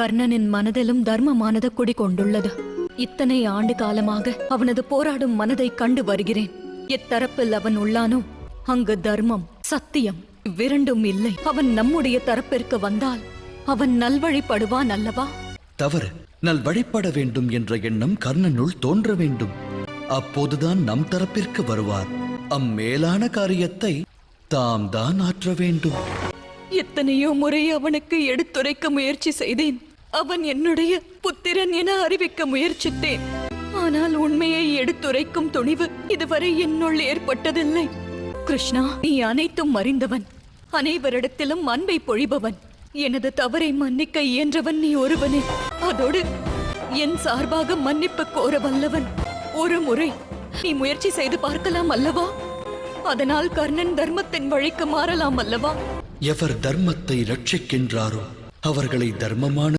கர்ணனின் மனதிலும் தர்மமானது குடிகொண்டுள்ளது. இத்தனை ஆண்டு காலமாக அவனது போராடும் மனதை கண்டு வருகிறேன். எத்தரப்பில் அவன் உள்ளானோ? அங்கு தர்மம் சத்தியம் இவ்விரண்டும் இல்லை. அவன் நம்முடைய தரப்பிற்கு வந்தால் அவன் நல்வழிப்படுவான் அல்லவா? தவறு நல் வழிபட வேண்டும் என்ற எண்ணம் கர்ணனுள் தோன்ற வேண்டும். அப்போதுதான் நம் தரப்பிற்கு வருவார். அம்மேலான காரியத்தை தாம் தான் ஆற்ற வேண்டும். எத்தனையோ முறை அவனுக்கு எடுத்துரைக்க முயற்சி செய்தேன். அவன் என்னுடைய புத்திரன் என அறிவிக்க முயற்சித்தேன். ஆனால் உண்மையை எடுத்துரைக்கும் துணிவு இதுவரை என்னுள் ஏற்பட்டதில்லை. கிருஷ்ணா நீ அனைத்தும் அறிந்தவன். அனைவரிடத்திலும் அன்பை பொழிபவன். எனது தவறை மன்னிக்க இயன்றவன் நீ ஒருவனே. அதோடு என் சார்பாக மன்னிப்பு கோர வல்லவன். ஒரு முறை நீ முயற்சி செய்து பார்க்கலாம் அல்லவா? அதனால் கர்ணன் தர்மத்தின் வழிக்கு மாறலாம் அல்லவா? எவர் தர்மத்தை ரட்சிக்கின்றாரோ அவர்களை தர்மமான